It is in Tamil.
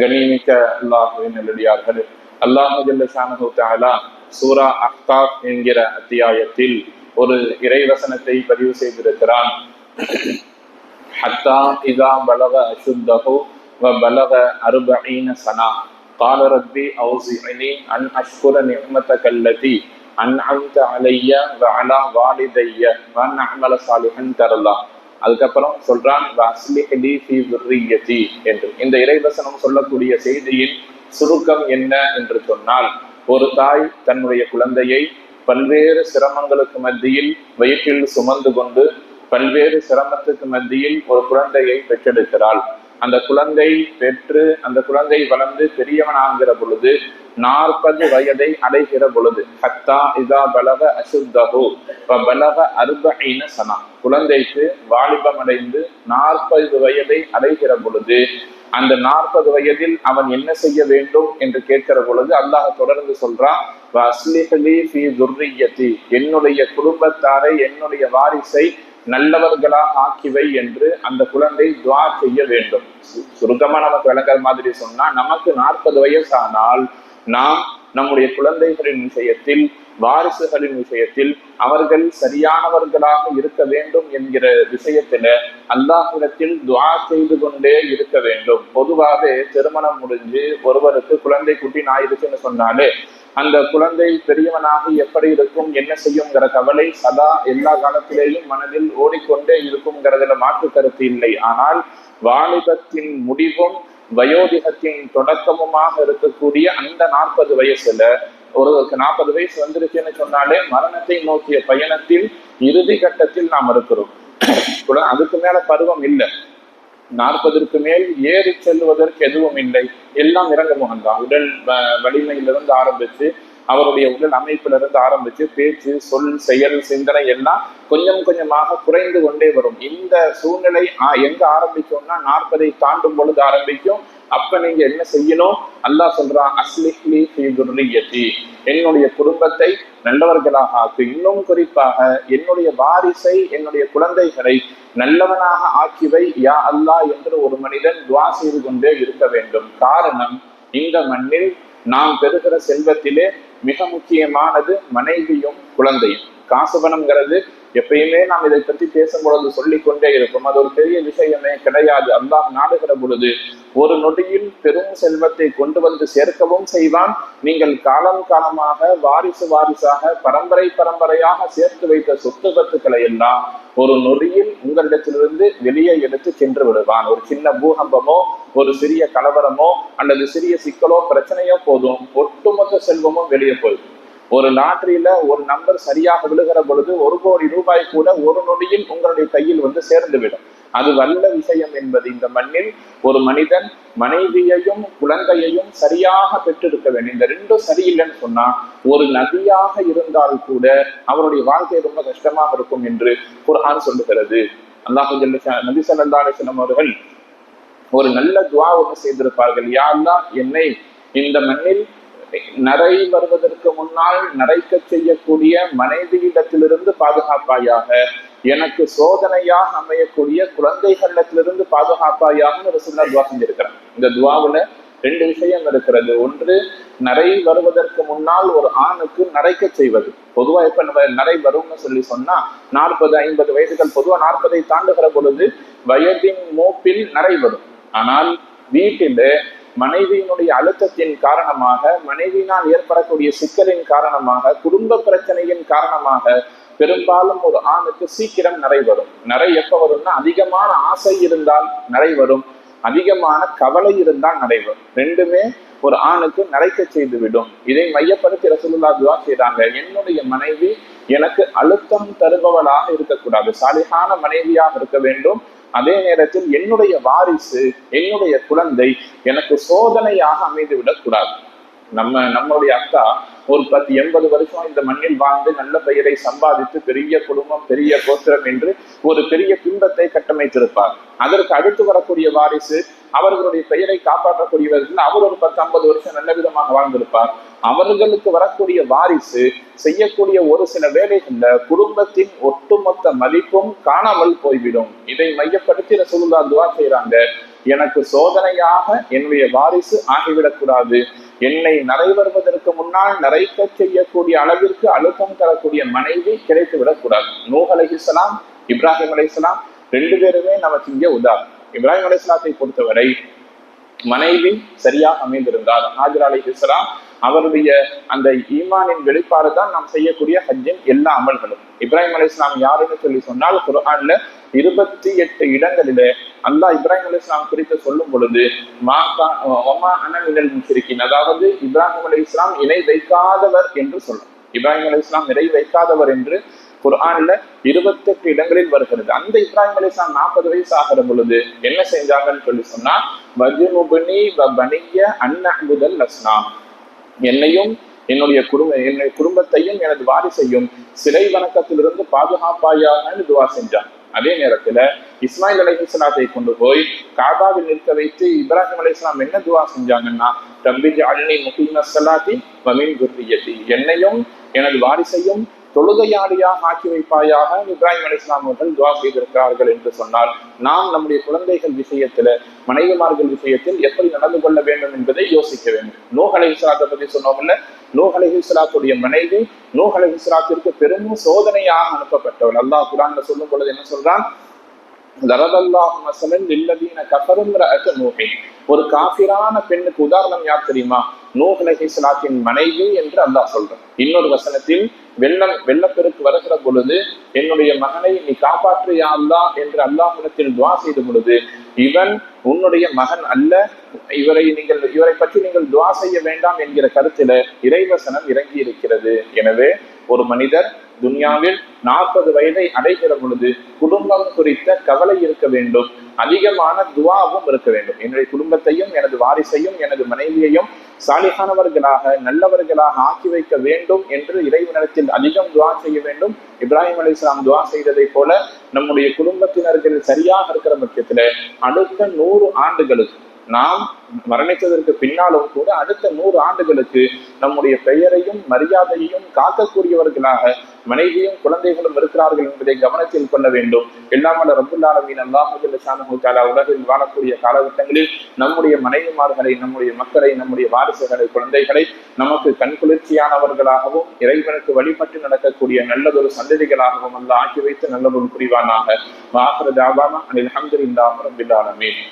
கண்ணியமிக்க அல்லாஹுவின் நல்லடியார்கள் அல்லாஹு ஜல்ல ஷானஹு தஆலா சூரா அஹ்காப் என்கிற அத்தியாயத்தில் ஒரு இறைவசனத்தை பதிவு செய்திருக்கிறான் ஹத்தா இதா பலக அசுத்தஹு வ பலக அருபஈன சனா قال ربي أوزعني أن أشكر نعمتك التي أنعمت علي وعلى والدي وأن أعمل صالحا ترضى அதுக்கப்புறம் சொல்றான் என்று. இந்த இறைவசனம் சொல்லக்கூடிய செய்தியின் சுருக்கம் என்ன என்று சொன்னால் ஒரு தாய் தன்னுடைய குழந்தையை பல்வேறு சிரமங்களுக்கு மத்தியில் வயிற்றில் சுமந்து கொண்டு பல்வேறு சிரமத்துக்கு மத்தியில் ஒரு குழந்தையை பெற்றெடுக்கிறாள். அந்த குழந்தை பெற்று அந்த குழந்தை வளர்ந்து பெரியவனாகிற பொழுது நாற்பது வயதை அடைகிற பொழுது ஹத்தா இதா பலக அசுத்தகு பலக அருப ஐன சனா. குழந்தைக்கு வாலிபம் அடைந்து நாற்பது வயதை அடைகிற பொழுது அந்த நாற்பது வயதில் அவன் என்ன செய்ய வேண்டும் என்று கேட்கிற பொழுது அல்லாஹ் தொடர்ந்து சொல்றான் என்னுடைய குடும்பத்தாரை என்னுடைய வாரிசை நல்லவர்களாக ஆக்கிவை என்று அந்த குழந்தை துவா செய்ய வேண்டும். சுருக்கமா நமக்கு விளங்குற மாதிரி சொன்னா நமக்கு நாற்பது வயசானால் நாம் நம்முடைய குழந்தைகளின் விஷயத்தில் வாரிசுகளின் விஷயத்தில் அவர்கள் சரியானவர்களாக இருக்க வேண்டும் என்கிற விஷயத்துல அல்லாஹிடத்தில் துவா செய்து கொண்டே இருக்க வேண்டும். பொதுவாக திருமணம் முடிஞ்சு ஒருவருக்கு குழந்தை குட்டி நாயிருக்குன்னு சொன்னாலே அந்த குழந்தை பெரியவனாக எப்படி இருக்கும் என்ன செய்யுங்கிற கவலை சதா எல்லா காலத்திலேயும் மனதில் ஓடிக்கொண்டே இருக்குங்கிறதுல மாற்று கருத்து இல்லை. ஆனால் வாலிபத்தின் முடிவும் வயோதிகத்தின் தொடக்கமுமாக இருக்கக்கூடிய அந்த நாற்பது வயசுல ஒருவருக்கு நாற்பது வயசு வந்துருச்சுன்னு சொன்னாலே மரணத்தை நோக்கிய பயணத்தில் இறுதி கட்டத்தில் நாம் இருக்கிறோம். அதுக்கு மேல பருவம் இல்லை. நாற்பதற்கு மேல் ஏறி செல்வதற்கு எதுவும் இல்லை. எல்லாம் இறங்க முகம்தான். உடல் வ- வலிமையிலிருந்து ஆரம்பிச்சு அவருடைய உடல் அமைப்பிலிருந்து ஆரம்பிச்சு பேச்சு சொல் செயல் சிந்தனை எல்லாம் கொஞ்சம் கொஞ்சமாக குறைந்து கொண்டே வரும். இந்த சூழ்நிலை எங்க ஆரம்பிக்கும்னா நாற்பதை தாண்டும் பொழுது ஆரம்பிக்கும். அப்ப நீங்க என்ன செய்யணும்? அல்லாஹ் சொல்றான் அஸ்லிஹ்லி ஃபீ துர்ரிய்யதி என்னுடைய குடும்பத்தை நல்லவர்களாக ஆக்கு. இன்னும் குறிப்பாக என்னுடைய வாரிசை என்னுடைய குழந்தைகளை நல்லவனாக ஆக்கிவை. யா அல்லாஹ் என்று ஒரு மனிதன் துவா செய்து கொண்டே இருக்க வேண்டும். காரணம் இந்த மண்ணில் நாம் பெறுகிற செல்வத்திலே மிக முக்கியமானது மனைவியும் குழந்தையும். காசு பணம்ங்கிறது எப்பயுமே நாம் இதை பற்றி பேசும் பொழுது சொல்லிக் கொண்டே இருக்கும் அது ஒரு பெரிய விஷயமே கிடையாது. அல்லாஹ் நாடுகிற பொழுது ஒரு நொடியில் பெரும் செல்வத்தை கொண்டு வந்து சேர்க்கவும் செய்வான். நீங்கள் காலம் காலமாக வாரிசு வாரிசாக பரம்பரை பரம்பரையாக சேர்த்து வைத்த சொத்து பத்துக்களை எல்லாம் ஒரு நொடியில் உங்களிடத்திலிருந்து வெளியே எடுத்து சென்று விடுவான். ஒரு சின்ன பூகம்பமோ ஒரு சிறிய கலவரமோ அல்லது சிறிய சிக்கலோ பிரச்சனையோ போதும். ஒட்டுமொத்த செல்வமும் வெளியே போயிடும் ஒரு லாட்ரியில ஒரு நம்பர் சரியாக விழுகிற பொழுது ஒரு கோடி ரூபாய் கூட ஒரு நொடியில் உங்களுடைய கையில் வந்து சேர்ந்துவிடும். அது வல்ல விஷயம் என்பது. இந்த மண்ணில் ஒரு மனிதன் மனைவியையும் குழந்தையையும் சரியாக பெற்றிருக்க வேண்டும். இந்த ரெண்டும் சரியில்லைன்னு சொன்னா ஒரு நதியாக இருந்தால் கூட அவருடைய வாழ்க்கை ரொம்ப கஷ்டமாக இருக்கும் என்று குர்ஆன் சொல்லுகிறது. அல்லாஹு ஜல்ல ஷா- நபி அவர்கள் ஒரு நல்ல துவா ஒன்று செய்திருப்பார்கள். யா என்னை இந்த மண்ணில் நரை வருவதற்கு முன்னால் நரைக்க செய்யக்கூடிய மனைவியிடத்திலிருந்து பாதுகாப்பாயாக எனக்கு சோதனையாக அமையக்கூடிய குழந்தைகளிடத்திலிருந்து பாதுகாப்பாயாக ரசூல்லா துவா செஞ்சிருக்கிறேன். இந்த துவாவில் ரெண்டு விஷயம் இருக்கிறது. ஒன்று நரை வருவதற்கு முன்னால் ஒரு ஆணுக்கு நரைக்க செய்வது. பொதுவாக இப்ப நம்ம நரை வரும்னு சொல்லி சொன்னா நாற்பது ஐம்பது வயதுகள் பொதுவாக நாற்பதை தாண்டுகிற பொழுது வயதின் மூப்பில் நரை வரும். ஆனால் வீட்டில மனைவியினுடைய அழுத்தத்தின் காரணமாக மனைவியினால் ஏற்படக்கூடிய சிக்கலின் காரணமாக குடும்ப பிரச்சனையின் காரணமாக பெரும்பாலும் ஒரு ஆணுக்கு சீக்கிரம் நிறை வரும் நிறை எப்ப வரும்னா அதிகமான ஆசை இருந்தால் நிறை வரும் அதிகமான கவலை இருந்தால் நடைபெறும். ரெண்டுமே ஒரு ஆணுக்கு நரைக்க செய்து விடும் இதை மையப்படுத்தி ரசூலுல்லா துவா செய்தாங்க என்னுடைய மனைவி எனக்கு அழுத்தம் தருபவளாக இருக்கக்கூடாது. சாலிகான மனைவியாக இருக்க வேண்டும். அதே நேரத்தில் என்னுடைய வாரிசு என்னுடைய குழந்தை எனக்கு சோதனையாக அமைந்து விடக்கூடாது நம்ம நம்மளுடைய அக்கா ஒரு பத்து எண்பது வருஷம் இந்த மண்ணில் வாழ்ந்து நல்ல பெயரை சம்பாதித்து பெரிய குடும்பம் பெரிய கோத்திரம் என்று ஒரு பெரிய பிம்பத்தை கட்டமைத்திருப்பார். அதற்கு அடுத்து வரக்கூடிய வாரிசு அவர்களுடைய பெயரை காப்பாற்றக்கூடியவர்கள். அவர் ஒரு பத்து ஐம்பது வருஷம் நல்ல விதமாக வாழ்ந்திருப்பார். அவர்களுக்கு வரக்கூடிய வாரிசு செய்யக்கூடிய ஒரு சில வேலைகள்ல குடும்பத்தின் ஒட்டுமொத்த மதிப்பும் காணாமல் போய்விடும். இதை மையப்படுத்தி ரசூலுல்லா துவா செய்கிறாங்க எனக்கு சோதனையாக என்னுடைய வாரிசு ஆகிவிடக்கூடாது என்னை நிறைவேறுவதற்கு முன்னால் நிறைக்க செய்யக்கூடிய அளவிற்கு அழுத்தம் தரக்கூடிய மனைவி கிடைத்து விடக்கூடாது நூஹ் அலைஹிஸ்ஸலாம் இப்ராஹிம் அலைஹிஸ்ஸலாம் ரெண்டு பேருமே நமக்கு இங்கே உதாரணம் இப்ராஹிம் அலிஸ்லாத்தை பொறுத்தவரை மனைவி சரியாக அமைந்திருந்தார். ஹாஜர் அலைஹிஸ்ஸலாம் அவருடைய அந்த ஈமானின் வெளிப்பாடு தான் நாம் செய்யக்கூடிய ஹஜ்ஜின் எல்லா அமல்களும். இப்ராஹிம் அலி இஸ்லாம் யாருன்னு சொல்லி சொன்னால் குரான்ல இருபத்தி எட்டு இடங்களிலே அல்லாஹ் இப்ராஹிம் அலி இஸ்லாம் குறித்து சொல்லும் பொழுது மாகா ஒமா அனமினல் முஷரிக்கின் அதாவது இப்ராஹிம் அலி இஸ்லாம் இணை வைக்காதவர் என்று சொல்லும் இப்ராஹிம் அலி இஸ்லாம் இணை வைக்காதவர் என்று குர்ஆன்ல இருபத்தெட்டு இடங்களில் வருகிறது. அந்த இப்ராஹிம் அலி நாற்பது வயசு ஆகிற பொழுது என்ன செஞ்சாங்கன்னு சொல்லி சொன்னா வஜுனுபுனி வ அன்னபுதல் அஸ்லாம் என்னையும் என்னுடைய குடும்ப என்னுடைய குடும்பத்தையும் எனது வாரிசையும் சிலை வணக்கத்திலிருந்து பாதுகாப்பாயாகன்னு துவா செஞ்சான் அதே நேரத்துல இஸ்மாயில் அலைஹிஸ்லாத்தை கொண்டு போய் காபாவில் நிற்க வைத்து இப்ராஹிம் அலைஹிஸ்லாம் என்ன துவா செஞ்சாங்கன்னா தம்பி அழனி முகிம அசலாத்தி மமீன் குர்ரியத்தி. என்னையும் எனது வாரிசையும் தொழுகையாளியாக ஆக்கி வைப்பாயாக இப்ராஹிம் அலி இஸ்லாம் அவர்கள் துவா செய்திருக்கிறார்கள் என்று சொன்னால் நாம் நம்முடைய குழந்தைகள் விஷயத்துல மனைவிமார்கள் விஷயத்தில் எப்படி நடந்து கொள்ள வேண்டும் என்பதை யோசிக்க வேண்டும். நூஹ் அலி இஸ்லாத்தை பத்தி சொன்னோம்ல? நூஹ் அலி இஸ்லாத்துடைய மனைவி நூஹ் அலி இஸ்லாத்திற்கு பெரும் சோதனையாக அனுப்பப்பட்டவள். அல்லாஹ் குரான்ல சொல்லும் பொழுது என்ன சொல்றான்? ஒரு காஃபிரான பெண்ணுக்கு உதாரணம் யார் தெரியுமா? நூஹ் அலைஹிஸ்ஸலாத்தின் மனைவி என்று அல்லாஹ் சொல்றான். இன்னொரு வசனத்தில் வெள்ளம் வெள்ளப்பெருக்கு வருகிற பொழுது என்னுடைய மகனை நீ காப்பாற்றியா அல்லா என்று அல்லாஹிடத்தில் துவா செய்த பொழுது இவன் உன்னுடைய மகன் அல்ல இவரை நீங்கள் இவரை பற்றி நீங்கள் துவா செய்ய வேண்டாம் என்கிற கருத்தில இறைவசனம் இறங்கி இருக்கிறது. எனவே ஒரு மனிதர் துன்யாவில் நாற்பது வயதை அடைகிற பொழுது குடும்பம் குறித்த கவலை இருக்க வேண்டும் அதிகமான துவாவும் இருக்க வேண்டும். என்னுடைய குடும்பத்தையும் எனது வாரிசையும் எனது மனைவியையும் சாலிகானவர்களாக நல்லவர்களாக ஆக்கி வைக்க வேண்டும் என்று இறைவனிடத்தில் அதிகம் துவா செய்ய வேண்டும். இப்ராஹிம் அலி இஸ்லாம் துவா செய்ததை போல நம்முடைய குடும்பத்தினர்கள் சரியாக இருக்கிற பட்சத்துல அடுத்த நூறு ஆண்டுகளுக்கு நாம் மரணித்ததற்கு பின்னாலும் கூட அடுத்த நூறு ஆண்டுகளுக்கு நம்முடைய பெயரையும் மரியாதையையும் காக்கக்கூடியவர்களாக மனைவியும் குழந்தைகளும் இருக்கிறார்கள் என்பதை கவனத்தில் கொள்ள வேண்டும். எல்லாமல்ல ரபுல்லாலமீன் அல்லாஹுல்லா உலகில் வாழக்கூடிய காலகட்டங்களில் நம்முடைய மனைவிமார்களை நம்முடைய மக்களை நம்முடைய வாரிசுகளை குழந்தைகளை நமக்கு கண்குளிர்ச்சியானவர்களாகவும் இறைவனுக்கு வழிபட்டு நடக்கக்கூடிய நல்லதொரு சந்ததிகளாகவும் அல்ல ஆக்கி வைத்து நல்லதொரு புரிவானாக. வாஹர தாபானா அனில் அஹமதுல்லாஹ் ரபில்லாலமீன்